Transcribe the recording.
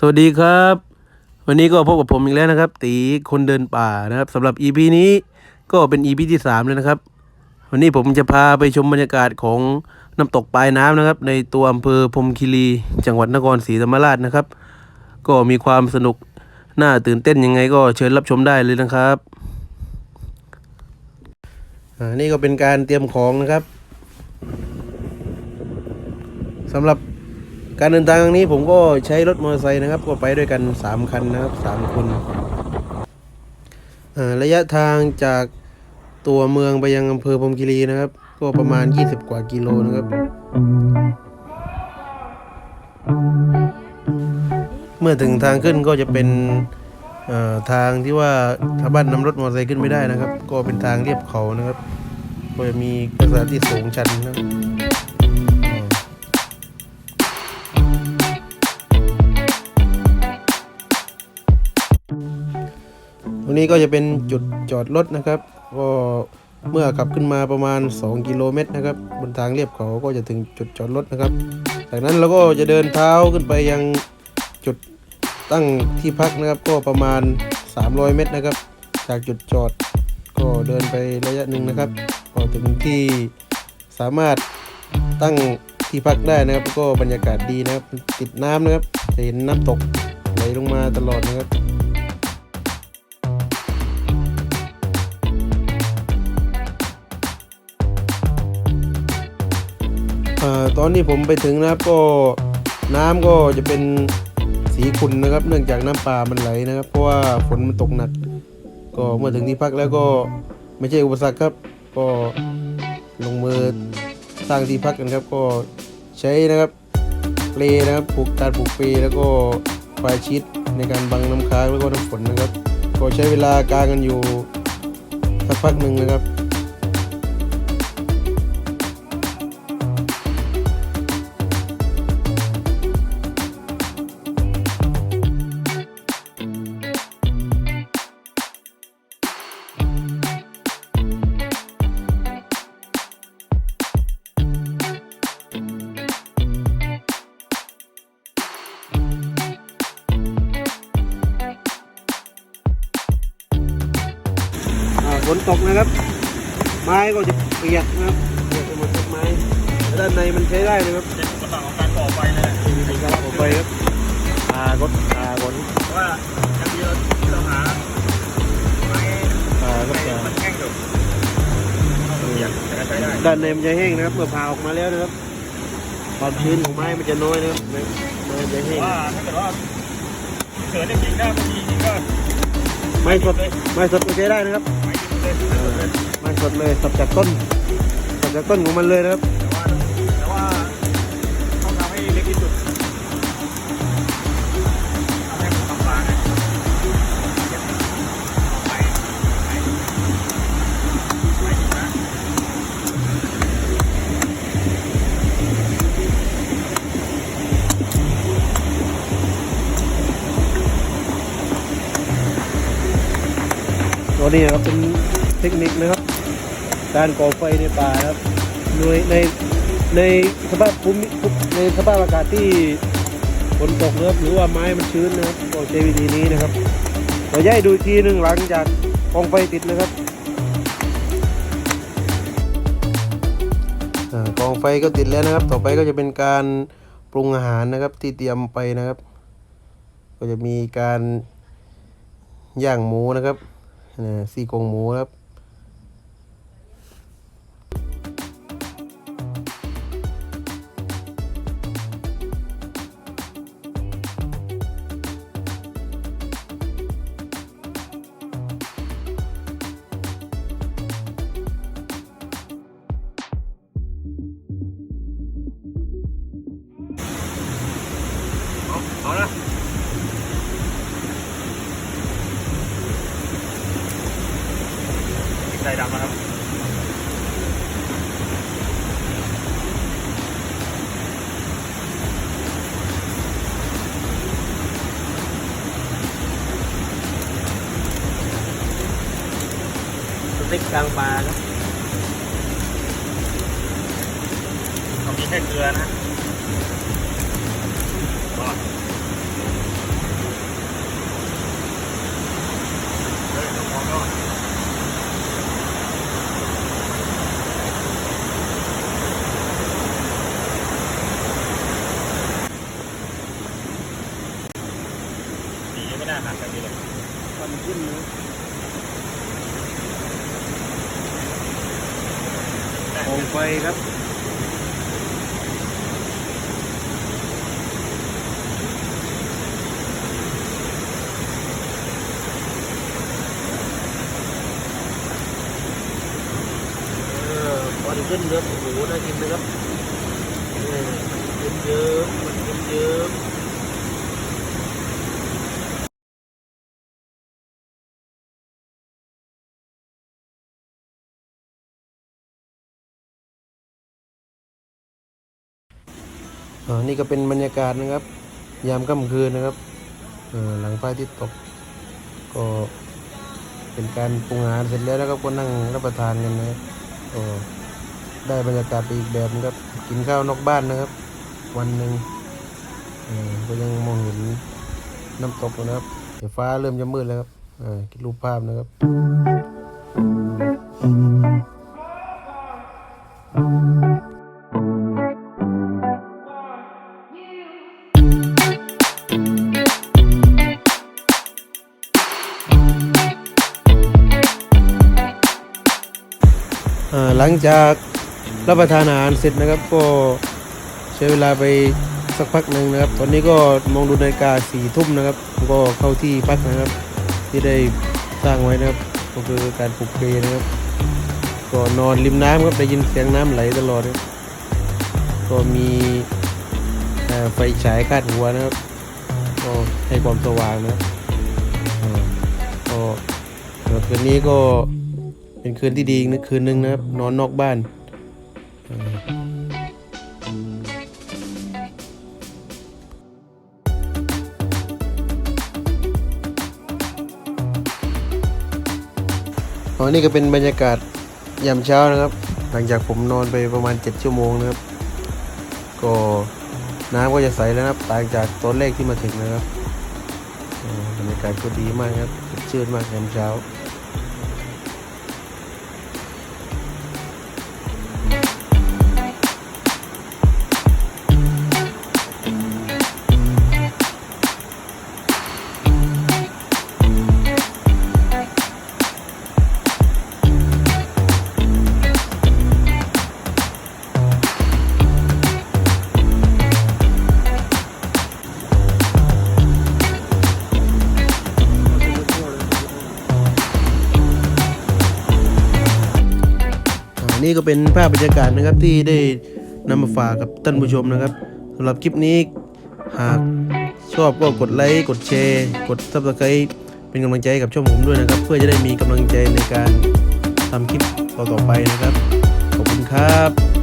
สวัสดีครับ วันนี้ก็พบกับผมอีกแล้วนะครับ ตีคนเดินป่านะครับสำหรับ EP นี้ก็เป็น EP ที่3เลยนะครับ วันนี้ผมจะพาไปชมบรรยากาศของน้ำตกปลายน้ำนะครับ ในตัวอำเภอพรมคีรีจังหวัดนครศรีธรรมราชนะครับ ก็มีความสนุกน่าตื่นเต้นยังไงก็เชิญรับชมได้เลยนะครับอ่านี่ก็เป็นการเตรียมของนะครับสำหรับ การเดินทางครั้งนี้ผมก็ใช้รถมอเตอร์ไซค์นะครับ ก็ไปด้วยกันสามคันนะครับสามคนระยะทางจากตัวเมืองไปยังอำเภอพรมคีรีนะครับ ก็ประมาณ 20 กว่ากิโลนะครับ เมื่อถึงทางขึ้นก็จะเป็นทางที่ว่าชาวบ้านนำรถมอเตอร์ไซค์ขึ้นไม่ได้นะครับ ก็เป็นทางเรียบเขานะครับ ก็จะมีลักษณะที่สูงชันนะครับ รงนี้ก็จะเป็นจุดจอดรถนะครับก็เมื่อขับขึ้นมาประมาณ 2 กิโลเมตรนะครับ บนทางเรียบเขาก็จะถึงจุดจอดรถนะครับ จากนั้นเราก็จะเดินเท้าขึ้นไปยังจุดตั้งที่พักนะครับก็ประมาณ 300 เมตรนะครับ จากจุดจอดก็เดินไประยะหนึ่งนะครับพอถึงที่สามารถตั้งที่พักได้นะครับก็บรรยากาศดีนะครับติดน้ำนะครับจะเห็นน้ำตกไหลลงมาตลอดนะครับ ตอนนี้ผมไปถึงนะครับก็น้ำก็จะเป็นสีขุ่นนะครับ เนื่องจากน้ำป่ามันไหลนะครับ เพราะว่าฝนมันตกหนัก ก็เมื่อถึงที่พักแล้วก็ไม่ใช่อุปสรรคครับ ก็ลงมือสร้างที่พักกันครับ ก็ใช้นะครับเปลนะครับปลูกการปลูกเปลแล้วก็ไฟชีตในการบังน้ำค้างแล้วก็น้ำฝนนะครับ ก็ใช้เวลากางกันอยู่สักพักหนึ่งนะครับ ตกนะครับ ไม้ก็จะเปียกนะครับเปียกไปหมดต้นไม้แต่ด้านในมันใช้ได้นะครับเป็นอุปสรรคของการก่อไฟเลยมีการออกไปครับอารถอาฝนเพราะว่าอย่างที่เราที่เราหาไม้อาก็จะมันแห้งอยู่เราอยากจะใช้ได้ด้านในมันจะแห้งนะครับเมื่อผ่าออกมาแล้วนะครับความชื้นของไม้มันจะน้อยนะครับไม้ไม้มันจะแห้งว่าถ้าเกิดว่าเกิดจริงๆได้บางทีจริงก็ไม้สดไม้สดก็ใช้ได้นะครับไม้ยิง เลยเออไม้สดเลยสับจากต้นสับจากต้นของมันเลยนะครับแต่ว่าแต่ว่าต้องทำให้เล็กที่สุดทำให้มันบางตัวนี้นะครับเป็น เทคนิคนะครับ การก่อไฟในป่านะครับโดยในในสภาพภูมิในสภาพอากาศที่ฝนตกนะครับหรือว่าไม้มันชื้นนะครับก็ใช้วิธีนี้นะครับเราย้ายดูทีหนึ่งหลังจากกองไฟติดนะครับกองไฟก็ติดแล้วนะครับ ต่อไปก็จะเป็นการปรุงอาหารนะครับที่เตรียมไปนะครับ ก็จะมีการย่างหมูนะครับซี่โครงหมูครับ ใส่ดำนะครับสเต็กกลางปลาครับเขามีแค่เกลือนะก็ หักกันดีเลย ควันขึ้นนะ กองไฟครับเออควั อ่านี่ก็เป็นบรรยากาศนะครับ ยามค่ำคืนนะครับหลังพระอาทิตย์ตก ก็เป็นการปรุงอาหารเสร็จแล้วนะครับก็นั่งรับประทานกันนะครับก็ได้บรรยากาศไปอีกแบบนึงครับกินข้าวนอกบ้านนะครับ วันหนึ่งก็ยังมองเห็นน้ำตกนะครับเดี๋ยวฟ้าเริ่มจะมืดแล้วครับคิดรูปภาพนะครับอ่า งจากรับประทานอาหารเสร็จนะครับก็ใช้เวลาไปสักพักหนึ่งนะครับ ตอนนี้ก็มองดูนาฬิกาสี่ทุ่มนะครับ ก็เข้าที่พักนะครับ ที่ได้สร้างไว้นะครับก็คือการปลูกเพลนะครับ ก็นอนริมน้ำครับได้ยินเสียงน้ำไหลตลอดครับก็มีไฟฉายคาดหัวนะครับก็ให้ความสว่างนะครับก็สำหรับคืนนี้ก็ เป็นคืนที่ดีอีกนะคืนหนึ่งนะครับ นอนนอกบ้านอออ๋อนี่ก็เป็นบรรยากาศยามเช้านะครับ หลังจากผมนอนไปประมาณ 7 ชั่วโมงนะครับ ก็น้ำก็จะใสแล้วนะครับต่างจากตอนแรกที่มาถึงนะครับบรรยากาศก็ดีมากครับสดชื่นมากยามเช้า นี่ก็เป็นภาพบรรยากาศนะครับที่ได้นำมาฝากกับท่านผู้ชมนะครับสำหรับคลิปนี้หากชอบก็กดไลค์กดแชร์กดซับสไครป์เป็นกำลังใจกับช่องผมด้วยนะครับ เพื่อจะได้มีกำลังใจในการทำคลิปต่อๆไปนะครับ ขอบคุณครับ